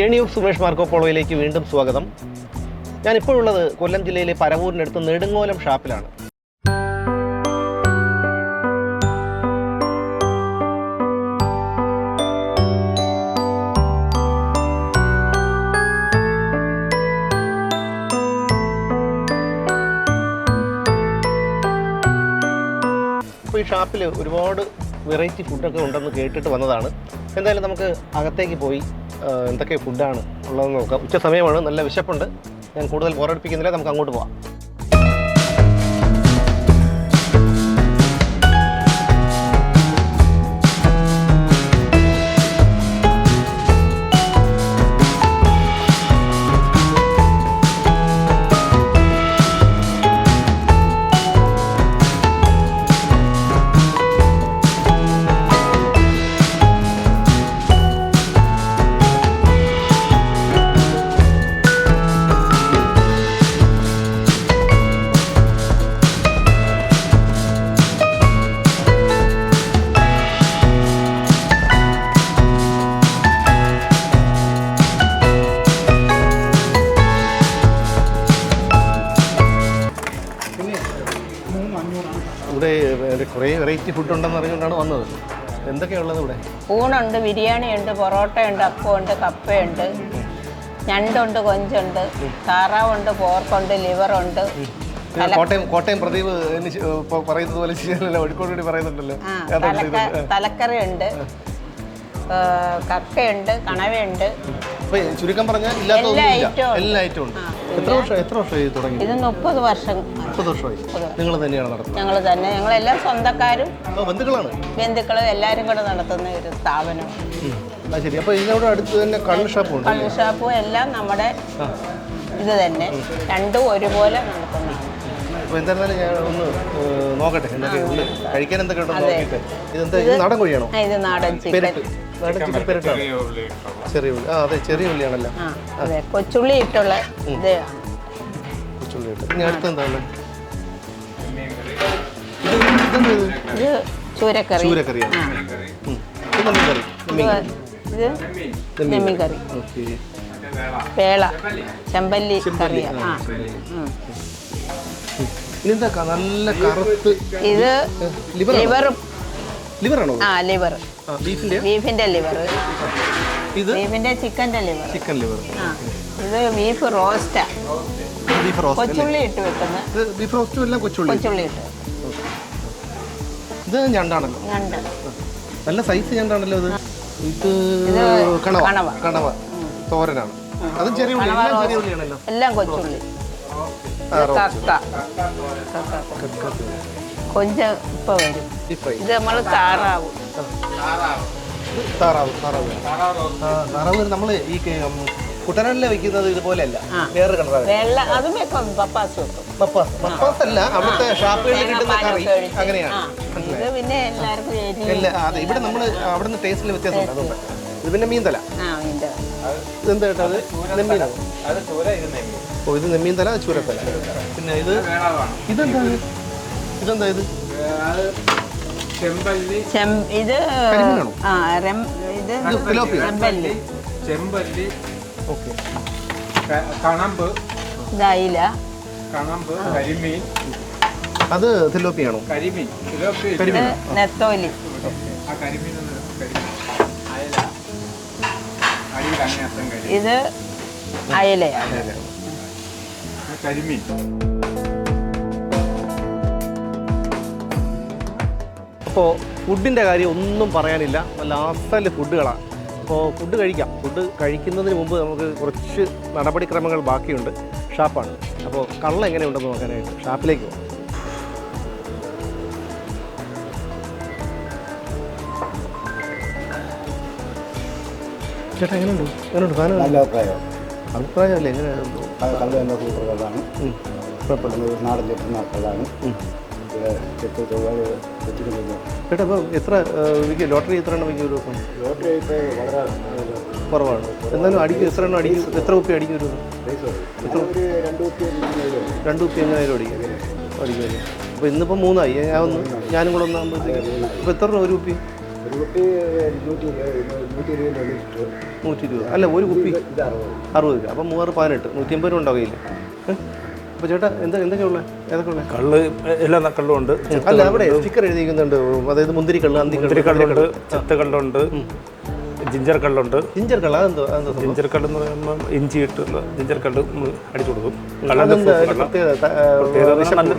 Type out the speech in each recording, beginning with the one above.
Journey of Sumesh Marco പോളോയിലേക്ക് വീണ്ടും സ്വാഗതം. ഞാനിപ്പോഴുള്ളത് കൊല്ലം ജില്ലയിലെ പരവൂരിനടുത്ത് നെടുങ്ങോലം ഷാപ്പിലാണ്. ഈ ഷാപ്പിൽ ഒരുപാട് വെറൈറ്റി ഫുഡൊക്കെ ഉണ്ടെന്ന് കേട്ടിട്ട് വന്നതാണ്. എന്തായാലും നമുക്ക് അകത്തേക്ക് പോയി എന്തൊക്കെ ഫുഡാണ് ഉള്ളതെന്ന് നോക്കാം. ഉച്ച സമയമാണ്. നല്ല വിശപ്പുണ്ട്. ഞാൻ കൂടുതൽ പോരടിപ്പിക്കുന്നില്ല നമുക്ക് അങ്ങോട്ട് പോവാം. വെറൈറ്റി ഫുഡ് ഉണ്ടെന്ന് അറിഞ്ഞുകൊണ്ടാണ് വന്നത്. എന്തൊക്കെയുള്ളത് ഇവിടെ? ഊണുണ്ട് ബിരിയാണിയുണ്ട് പൊറോട്ടയുണ്ട് അപ്പമുണ്ട് കപ്പയുണ്ട്. ഞണ്ടുണ്ട് കൊഞ്ചുണ്ട്. താറാവുണ്ട് പോർക്കുണ്ട് ലിവറുണ്ട്. കോട്ടയം കോട്ടയം പ്രദീപ് പറയുന്നത് പോലെ കോഴിക്കോട് കൂടി പറയുന്നുണ്ടല്ലോ. തലക്കറി ഉണ്ട് കക്കയുണ്ട് കണവയുണ്ട്. ചുരുക്കം പറഞ്ഞാൽ എല്ലാ ഐറ്റവും ഉണ്ട്. എത്ര വർഷം എത്ര വർഷം തുടങ്ങി? ഇത് മുപ്പത് വർഷം മുപ്പത് വർഷമായി നിങ്ങൾ തന്നെയാണ് നടത്തുന്നത്. ഞങ്ങൾ തന്നെ. ഞങ്ങളെല്ലാം സ്വന്തക്കാരും ബന്ധുക്കളാണ്? ബന്ധുക്കളും എല്ലാവരും കൂടെ നടത്തുന്ന ഒരു സ്ഥാപനം. ശരി. അപ്പൊ ഇതിനോട് അടുത്ത് തന്നെ കള്ള് ഷാപ്പും ഉണ്ട് കള്ള് ഷാപ്പും എല്ലാം നമ്മുടെ ഇത് തന്നെ. രണ്ടും ഒരുപോലെ നടത്തുന്നതാണ്. അപ്പൊ എന്തായിരുന്നാലും ഞാൻ ഒന്ന് നോക്കട്ടെ എന്തൊക്കെ ഉണ്ട്. കഴിക്കാൻ എന്തൊക്കെ ഉണ്ടെന്ന് നോക്കിയിട്ട്. ഇതെന്താ ഇത് നാടൻ കോഴിയാണോ? ആ, ഇത് നാടൻ ചിക്കൻ. പെരട്ട് നാടൻ ചിക്കൻ പെരട്ടാണ്. ചെറിയ ഉള്ളി. ആ അതെ ചെറിയ ഉള്ളിയാണല്ലോ. ആ അതെ. കൊച്ചുള്ളി ഇട്ടുള്ള ഇത്. കൊച്ചുള്ളി ഇട്ട് ഇനി അടുത്ത് എന്താണ് ഇത് ചൂരക്കറി. ചൂരക്കറിയാണ്. കറി. ഇത് നെമ്മീൻ കറി. ഓക്കെ. ചെമ്പല്ലി കറിയാ. ആ. ഇതെന്താ നല്ല കറുത്ത് ഇത് ലിവറും. ലിവറാണോ ആ ലിവർ. ബീഫിന്റെ? ബീഫിന്റെ ലിവർ. ഇത്? ബീഫിന്റെ ചിക്കന്റെ ലിവർ. Chicken liver. ഇത് ബീഫ് റോസ്റ്റാ. ബീഫ് റോസ്റ്റ് കൊച്ചുള്ളി ഇട്ട് വെക്കുന്നത് ബീഫ് റോസ്റ്റും എല്ലാം കൊച്ചുള്ളി? കൊച്ചുള്ളി ഇട്ട് ഇത് ഞണ്ടാണല്ലോ. ഞണ്ട്. നല്ല സൈസ് ഞണ്ടാണല്ലോ ഇത്? ഇത് കണവ. കണവ. തോരനാണ്. അത് ചെറിയ ഉള്ളി എല്ലാം ചെറിയ ഉള്ളിയാണല്ലോ. എല്ലാം കൊച്ചുള്ളി. കക്ക. കൊഞ്ച് ഇപ്പൊ വരും. ഇത് നമ്മൾ താറാവ്. താറാവ്. താറാവ്. ആ താറാവ്. നമ്മൾ ഈ കുട്ടനാട്ടിലെ വെക്കുന്നത് ഇതുപോലെയല്ല. വേറെ കളറാണ് വെള്ള അതും വെക്കും പപ്പാസ് വെക്കും. മപ്പാസ് മപ്പാസ് അല്ല അവിടുത്തെ ഷാപ്പുകളിൽ കിട്ടുന്ന കറി അങ്ങനെയാണ്. ഇത് പിന്നെ എല്ലാവർക്കും ഇല്ല അതെ ഇവിടെ നമ്മൾ അവിടുന്ന് ടേസ്റ്റിൽ വ്യത്യാസമുണ്ട് അതുകൊണ്ട്. ഇത് പിന്നെ മീൻ തല ആ ഇതിന്റെ ഇതെന്താ കേട്ടോ അത്? നെമ്മീനാണ് ഓ ഇത് നെമ്മീൻ തല അത് ചൂരത്തല. പിന്നെ ഇത്? ഇതെന്താ ഇത്? ഇതെന്താ ഇത്? ചെമ്പല്ലി ചെം ഇത് കരിമീനാണോ? ആ റെം ഇത് ഇത് തിലോപ്പിയോ? റെമ്പല്ലി. ചെമ്പല്ലി ഓക്കെ. കണമ്പ്. കണമ്പ് കരിമീൻ. അത് തിലോപ്പിയാണോ? കരിമീൻ. കരിമീൻ. നെത്തോലി. ആ കരിമീൻ ഇത് അയലയാണ്. കരിമീൻ. അപ്പോൾ ഫുഡിന്റെ കാര്യം ഒന്നും പറയാനില്ല. നല്ല അസൽ ഫുഡുകളാണ് അപ്പോൾ ഫുഡ് കഴിക്കാം. ഫുഡ് കഴിക്കുന്നതിന് മുമ്പ് നമുക്ക് കുറച്ച് നടപടിക്രമങ്ങൾ ബാക്കിയുണ്ട്. ഷാപ്പാണ്. അപ്പോൾ കള്ള എങ്ങനെയുണ്ടെന്ന് നോക്കാനായിട്ട് ഷാപ്പിലേക്ക് പോകാം. ചേട്ടാ എങ്ങനെയുണ്ട്? എങ്ങനെയുണ്ട്? സാധനം നല്ല അഭിപ്രായം. അഭിപ്രായമല്ലേ? എങ്ങനെയാണ് കല്ല് തന്നെ സൂപ്പർ നാടൻ ചെട്ടുന്ന കല്ലാണ് ചെട്ട് ചൊവ്വാൽ വെച്ചിരിക്കുന്നു ചേട്ടാ അപ്പോൾ എത്ര വിക്ക് ലോട്ടറി എത്ര എണ്ണം വിൽക്കും ഒരു ദിവസം? ലോട്ടറി ഇപ്പോൾ വളരെ കുറവാണ്. എന്നാലും അടിക്കും എത്ര എണ്ണം അടിക്കും? എത്ര കുപ്പി അടിക്കും ഒരു പൈസ രണ്ട് കുപ്പി? രണ്ട് കുപ്പി എങ്ങനെയായാലും അടിക്കും. അടിക്കും അപ്പോൾ ഇന്നിപ്പോൾ മൂന്നായി. ഞാൻ ഒന്ന് ഞാനും കൂടെ ഒന്നാകുമ്പോഴത്തേക്ക് അപ്പോൾ എത്ര രൂപ ഒരു കുപ്പി? നൂറ്റി ഇരുപത്. അല്ല ഒരു കുപ്പി അറുപത്. രൂപ. അപ്പം മൂവാറ് പതിനെട്ട്. നൂറ്റി അമ്പത് രൂപ ഉണ്ടാവുകയില്ല അപ്പോൾ ചേട്ടാ എന്താ എന്തൊക്കെയുള്ള ഏതൊക്കെ ഉള്ളത് കള്ള് എല്ലാ കള്ളും ഉണ്ട് അല്ല അവിടെ സ്റ്റിക്കർ എഴുതിയിരിക്കുന്നുണ്ട്. അതായത് മുന്തിരി കള്ള് അന്തി മുന്തിരി കള്ളുണ്ട് ചെത്ത കള്ളുണ്ട് ജിഞ്ചർ കള്ളുണ്ട്. ജിഞ്ചർ കള്ള് അതെന്തോ? ജിഞ്ചർ കള്ള് എന്ന് പറയുമ്പോൾ ഇഞ്ചി ഇട്ട് ജിഞ്ചർ കള്ള് നമ്മൾ അടിച്ചു കൊടുക്കും. കള്ള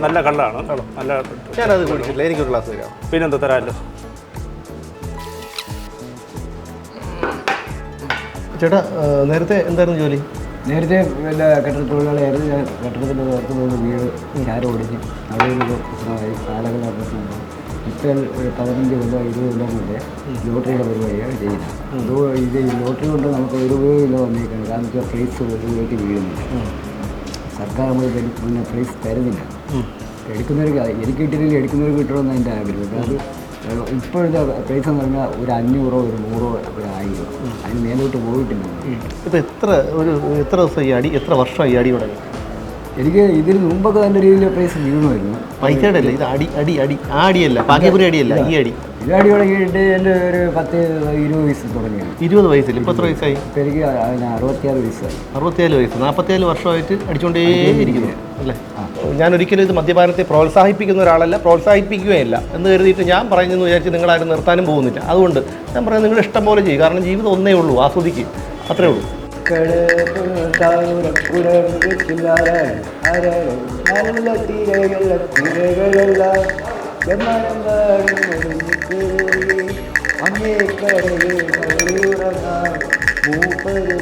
നല്ല കള്ളാണ്. നല്ല ഞാനത് കുടിച്ചില്ല എനിക്കൊരു ഗ്ലാസ് തരാം പിന്നെന്താ തരാമല്ലോ? ചേട്ടാ നേരത്തെ എന്തായിരുന്നു ജോലി? നേരത്തെ പിന്നെ കെട്ടിട തൊഴിലാളിയായിരുന്നു. ഞാൻ കെട്ടിടത്തിന്റെ പുറത്ത് നിന്ന് വീട് ചാരം ഓടിച്ച് അവിടെ ഒരു പ്രശ്നമായി കാലങ്ങളെ പ്രശ്നമാണ് ഇപ്പോൾ ഒരു പതിനഞ്ച് കൊല്ലം ഇരുപത് കൊല്ലം കൊണ്ട് ലോട്ടറിയുടെ പരിപാടിയാണ് ചെയ്യുന്നത്. ഇത് ലോട്ടറി കൊണ്ട് നമുക്ക് ഒരു ഉപയോഗമില്ല വന്നിരിക്കുന്നത് കാരണം വെച്ചാൽ പ്രൈസ് ഒരുപാട് വീഴുന്നില്ല. സർക്കാർ നമ്മൾ പിന്നെ പ്രൈസ് തരുന്നില്ല. എടുക്കുന്നവർക്ക് എനിക്ക് കിട്ടിയില്ലെങ്കിൽ എടുക്കുന്നവർക്ക് കിട്ടണമെന്ന് എന്റെ ആഗ്രഹം. അത് ഇപ്പോഴത്തെ പ്രൈസ് എന്ന് പറഞ്ഞാൽ ഒരു അഞ്ഞൂറോ ഒരു നൂറോ ഒരു ആയിരം അതിന് മേലോട്ട് പോയിട്ടില്ല. ഇപ്പം എത്ര ഒരു എത്ര ദിവസം ഈ അടി എത്ര വർഷം ഈ അടി തുടങ്ങി? എനിക്ക് ഇതിന് മുമ്പൊക്കെ നല്ല രീതിയിൽ പ്രൈസ് വീണുമായിരുന്നു പൈസയുടെ അല്ല ഇത് അടി അടി അടി. ആ അടിയല്ല ഭാഗ്യപുരി അടിയല്ല ഈ അടി. ഇതാടി തുടങ്ങിയിട്ട് എന്റെ ഒരു പത്ത് ഇരുപത് വയസ്സ് തുടങ്ങിയാണ് ഇരുപത് വയസ്സിൽ ഇപ്പം എത്ര വയസ്സായി? ഇപ്പം എനിക്ക് അറുപത്തിയാറ് വയസ്സായി. അറുപത്തിയേഴ് വയസ്സ്. നാൽപ്പത്തിയേഴ് വർഷമായിട്ട് അടിച്ചുകൊണ്ടേ ഇരിക്കുന്നു അല്ലേ? ഞാൻ ഒരിക്കലും ഇത് മദ്യപാനത്തെ പ്രോത്സാഹിപ്പിക്കുന്ന ഒരാളല്ല പ്രോത്സാഹിപ്പിക്കുകയല്ല എന്ന് കരുതിയിട്ട് ഞാൻ പറയുന്നതെന്ന് വിചാരിച്ച് നിങ്ങളാരും നിർത്താനും പോകുന്നില്ല. അതുകൊണ്ട് ഞാൻ പറയുന്നത് നിങ്ങൾ ഇഷ്ടം പോലെ ചെയ്യും. കാരണം ജീവിതം ഒന്നേ ഉള്ളൂ ആസ്വദിക്കും. അത്രേ ഉള്ളൂ. നല്ല തീരകള തീരകളെല്ലാം ചെമ്മനം അങ്ങേ കരയിൽ മൂപ്പത്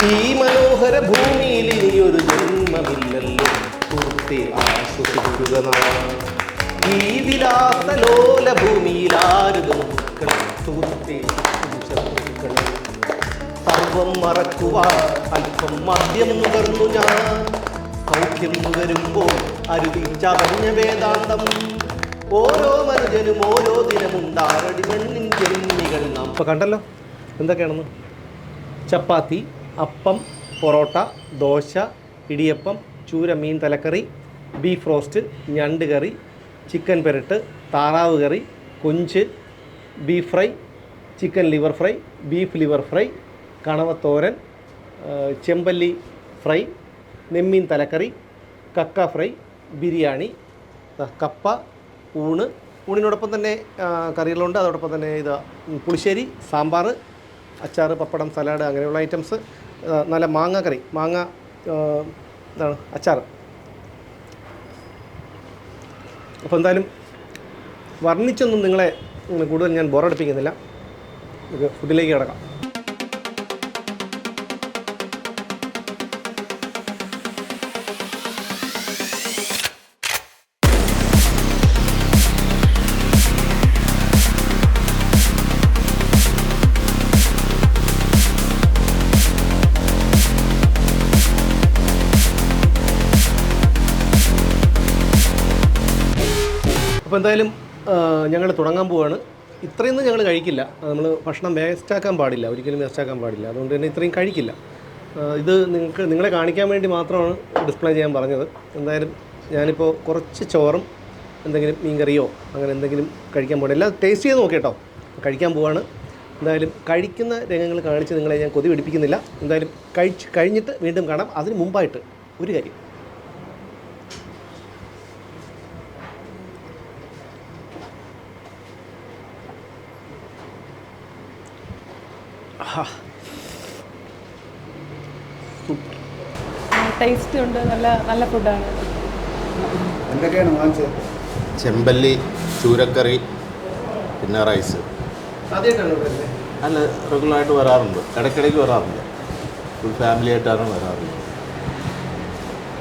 ഈ മനോഹര ഭൂമിയിൽ ഇനിയൊരു ജന്മമില്ലല്ലോ. പൂർത്തി ആശ്വസിക്കുക. ഈ വിലാസലോല ഭൂമിയിൽ ആരും സർവം മറക്കുവാൻ അല്പം മദ്യം നുകർന്നു ഞാൻ. സൗഖ്യം നുകരുമ്പോൾ അരുതിച്ചറിഞ്ഞ വേദാന്തം. ഓരോ മനുജനും ഓരോ ദിനമുണ്ടാരടി മണ്ണിൻ ജന്മികൾ നാം. ഇപ്പൊ കണ്ടല്ലോ? എന്തൊക്കെയാണെന്ന്? ചപ്പാത്തി അപ്പം പൊറോട്ട ദോശ ഇടിയപ്പം ചൂര മീൻ തലക്കറി ബീഫ് റോസ്റ്റ് ഞണ്ട് കറി ചിക്കൻ പെരട്ട് താറാവ് കറി കൊഞ്ച് beef fry chicken liver fry beef liver fry കണവത്തോരൻ ചെമ്പല്ലി ഫ്രൈ നെമ്മീൻ തലക്കറി കക്ക ഫ്രൈ ബിരിയാണി കപ്പ ഊണ് ഊണിനോടൊപ്പം തന്നെ കറികളുണ്ട്. അതോടൊപ്പം തന്നെ ഇത് പുളിശ്ശേരി സാമ്പാർ അച്ചാർ പപ്പടം സലാഡ് അങ്ങനെയുള്ള ഐറ്റംസ്. നല്ല മാങ്ങ കറി മാങ്ങ എന്താണ് അച്ചാർ അപ്പോൾ എന്തായാലും വർണിച്ചൊന്നും നിങ്ങളെ കൂടുതൽ ഞാൻ ബോറടിപ്പിക്കുന്നില്ല. ഫുഡിലേക്ക് കിടക്കാം. അപ്പോൾ എന്തായാലും ഞങ്ങൾ തുടങ്ങാൻ പോവാണ്. ഇത്രയൊന്നും ഞങ്ങൾ കഴിക്കില്ല. നമ്മൾ ഭക്ഷണം വേസ്റ്റാക്കാൻ പാടില്ല. ഒരിക്കലും വേസ്റ്റാക്കാൻ പാടില്ല. അതുകൊണ്ട് തന്നെ ഇത്രയും കഴിക്കില്ല. ഇത് നിങ്ങൾക്ക് നിങ്ങളെ കാണിക്കാൻ വേണ്ടി മാത്രമാണ് ഡിസ്പ്ലേ ചെയ്യാൻ പറഞ്ഞത്. എന്തായാലും ഞാനിപ്പോൾ കുറച്ച് ചോറും എന്തെങ്കിലും മീൻകറിയോ അങ്ങനെ എന്തെങ്കിലും കഴിക്കാൻ പോകണം എല്ലാം ടേസ്റ്റ് ചെയ്ത് നോക്കിട്ടോ കഴിക്കാൻ പോവാണ്. എന്തായാലും കഴിക്കുന്ന രംഗങ്ങൾ കാണിച്ച് നിങ്ങളെ ഞാൻ കൊതി പിടിപ്പിക്കുന്നില്ല. എന്തായാലും കഴിച്ച് കഴിഞ്ഞിട്ട് വീണ്ടും കാണാം. അതിന് മുമ്പായിട്ട് ഒരു കാര്യം. ടേസ്റ്റ് ഉണ്ട് നല്ല നല്ല ഫുഡാണ് എന്തൊക്കെയാണ് വാങ്ങിച്ചത് ചെമ്പല്ലി ചൂരക്കറി പിന്നെ റൈസ് അല്ല റെഗുലറായിട്ട് വരാറുണ്ട്. ഇടയ്ക്കിടയ്ക്ക് വരാറുണ്ട് ഫുൾ ഫാമിലി ആയിട്ടാണ് വരാറുള്ളത്.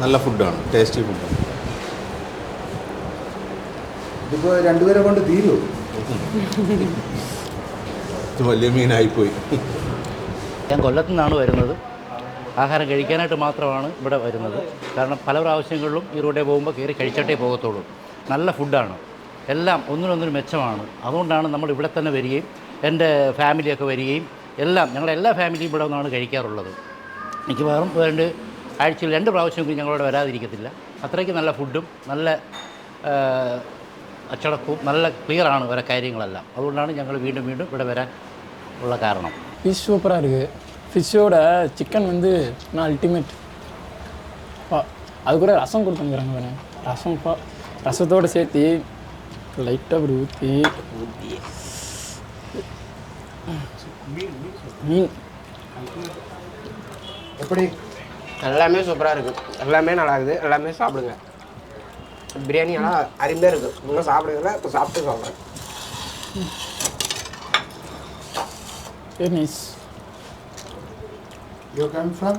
നല്ല ഫുഡാണ് ടേസ്റ്റി ഫുഡാണ് ഇതിപ്പോൾ രണ്ടുപേരെ കൊണ്ട് തീരുമോ ഇത് വലിയ മീനായിപ്പോയി. ഞാൻ കൊല്ലത്തു നിന്നാണ് വരുന്നത്. ആഹാരം കഴിക്കാനായിട്ട് മാത്രമാണ് ഇവിടെ വരുന്നത്. കാരണം പല പ്രാവശ്യങ്ങളിലും ഈ റോഡിൽ പോകുമ്പോൾ കയറി കഴിച്ചിട്ടേ പോകത്തുള്ളൂ. നല്ല ഫുഡാണ്. എല്ലാം ഒന്നിനൊന്നിനും മെച്ചമാണ്. അതുകൊണ്ടാണ് നമ്മൾ ഇവിടെ തന്നെ വരികയും എന്റെ ഫാമിലിയൊക്കെ വരികയും എല്ലാം ഞങ്ങളുടെ എല്ലാ ഫാമിലിയും ഇവിടെ നിന്നാണ് കഴിക്കാറുള്ളത്. മിക്കവാറും രണ്ട് ആഴ്ചയിൽ രണ്ട് പ്രാവശ്യമെങ്കിലും ഞങ്ങളോട് വരാതിരിക്കത്തില്ല. അത്രയ്ക്ക് നല്ല ഫുഡും നല്ല അച്ചടക്കവും നല്ല ക്ലിയറാണ് ഓരോ കാര്യങ്ങളെല്ലാം. അതുകൊണ്ടാണ് ഞങ്ങൾ വീണ്ടും വീണ്ടും ഇവിടെ വരാൻ ഉള്ള കാരണം. ഇത് സൂപ്പറാണ് ஃபிஷ்ஷோட சிக்கன் வந்து நான் அல்டிமேட் பா அது கூட ரசம் கொடுத்துங்கிறாங்க வேறு ரசம் பா ரசத்தோடு சேர்த்து லைட்டாக அப்படி ஊற்றி மீன். எப்படி? எல்லாமே சூப்பராக இருக்குது எல்லாமே நல்லா இருக்குது. எல்லாமே சாப்பிடுங்க. பிரியாணி நல்லா அருமையாக இருக்குது இன்னும் சாப்பிடுங்கல இப்போ சாப்பிட்டு very nice You come from?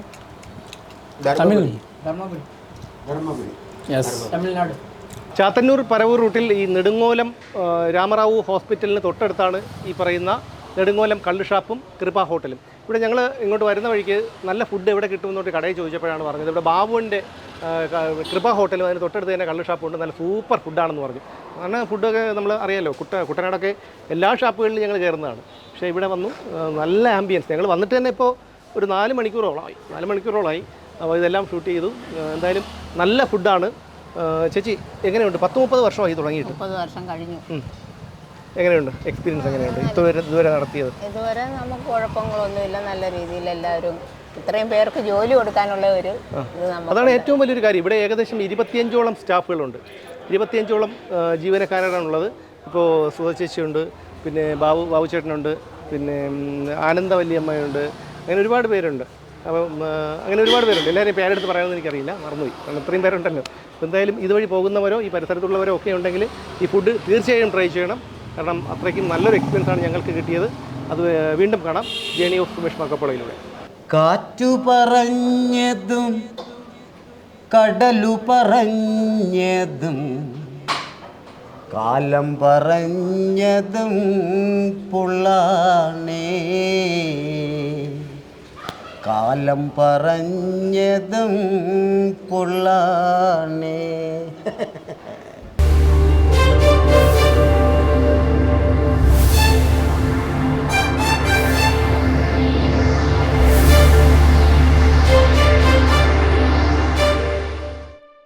Tamil Dharmapuri Dharmagiri. Yes Tamil Nadu Chathannoor Paravoor റൂട്ടിൽ ഈ നെടുങ്ങോലം ആ, രാമറാവു ഹോസ്പിറ്റലിന് തൊട്ടടുത്താണ് ഈ പറയുന്ന നെടുങ്ങോലം കള്ള് ഷാപ്പും കൃപ ഹോട്ടലും. ഇവിടെ ഞങ്ങൾ ഇങ്ങോട്ട് വരുന്ന വഴിക്ക് നല്ല ഫുഡ് എവിടെ കിട്ടുമെന്നോട്ട് കടയിൽ ചോദിച്ചപ്പോഴാണ് പറഞ്ഞത്. ഇവിടെ ബാബുവിന്റെ ആ, ക- കൃപ ഹോട്ടലും അതിന് തൊട്ടടുത്ത് തന്നെ കള്ള് ഷാപ്പുണ്ട്. നല്ല സൂപ്പർ ഫുഡാണെന്ന് പറഞ്ഞു. അങ്ങനെ ഫുഡൊക്കെ നമ്മൾ അറിയാലോ കുട്ട കുട്ടനാടൊക്കെ എല്ലാ ഷാപ്പുകളിലും ഞങ്ങൾ കയറുന്നതാണ്. പക്ഷേ ഇവിടെ വന്നു ആ, നല്ല ആംബിയൻസ്. ഞങ്ങൾ വന്നിട്ട് തന്നെ ഇപ്പോൾ ഒരു നാല് മണിക്കൂറോളമായി. നാല് മണിക്കൂറോളമായി. അപ്പോൾ ഇതെല്ലാം ഷൂട്ട് ചെയ്തു. എന്തായാലും നല്ല ഫുഡാണ്. ചേച്ചി എങ്ങനെയുണ്ട്? പത്ത് മുപ്പത് വർഷമായി തുടങ്ങിയിട്ട്. മുപ്പത് വർഷം കഴിഞ്ഞു. എങ്ങനെയുണ്ട്? എക്സ്പീരിയൻസ് എങ്ങനെയുണ്ട്? ഇതുവരെ ഇതുവരെ നടത്തിയത്? ഇതുവരെ നമുക്ക് കുഴപ്പങ്ങളൊന്നുമില്ല. നല്ല രീതിയിൽ എല്ലാവരും ഇത്രയും പേർക്ക് ജോലി കൊടുക്കാനുള്ള ഒരു അതാണ് ഏറ്റവും വലിയൊരു കാര്യം. ഇവിടെ ഏകദേശം ഇരുപത്തിയഞ്ചോളം സ്റ്റാഫുകളുണ്ട്. ഇരുപത്തിയഞ്ചോളം ജീവനക്കാരാണുള്ളത്. ഇപ്പോൾ സുധചേച്ചിയുണ്ട് പിന്നെ ബാബു ബാബു ചേട്ടനുണ്ട് പിന്നെ ആനന്ദവല്ലിയമ്മയുണ്ട് അങ്ങനെ ഒരുപാട് പേരുണ്ട്. അപ്പം അങ്ങനെ ഒരുപാട് പേരുണ്ട്. എല്ലാവരും പേരെടുത്ത് പറയാമെന്ന് എനിക്കറിയില്ല. മറന്നുപോയി. കാരണം ഇത്രയും പേരുണ്ടല്ലോ. എന്തായാലും ഇതുവഴി പോകുന്നവരോ ഈ പരിസരത്തുള്ളവരോ ഒക്കെ ഉണ്ടെങ്കിൽ ഈ ഫുഡ് തീർച്ചയായും ട്രൈ ചെയ്യണം. കാരണം അത്രയ്ക്കും നല്ലൊരു എക്സ്പീരിയൻസ് ആണ് ഞങ്ങൾക്ക് കിട്ടിയത്. അത് വീണ്ടും കാണാം. ജേണി ഓഫ് സുമേഷ് മക്കപ്പുഴയിലൂടെ കാറ്റു പറഞ്ഞതും കടലു പറഞ്ഞതും കാലം പറഞ്ഞതും പുള്ളാണേ. കാലം പറഞ്ഞതും പുള്ളാണേ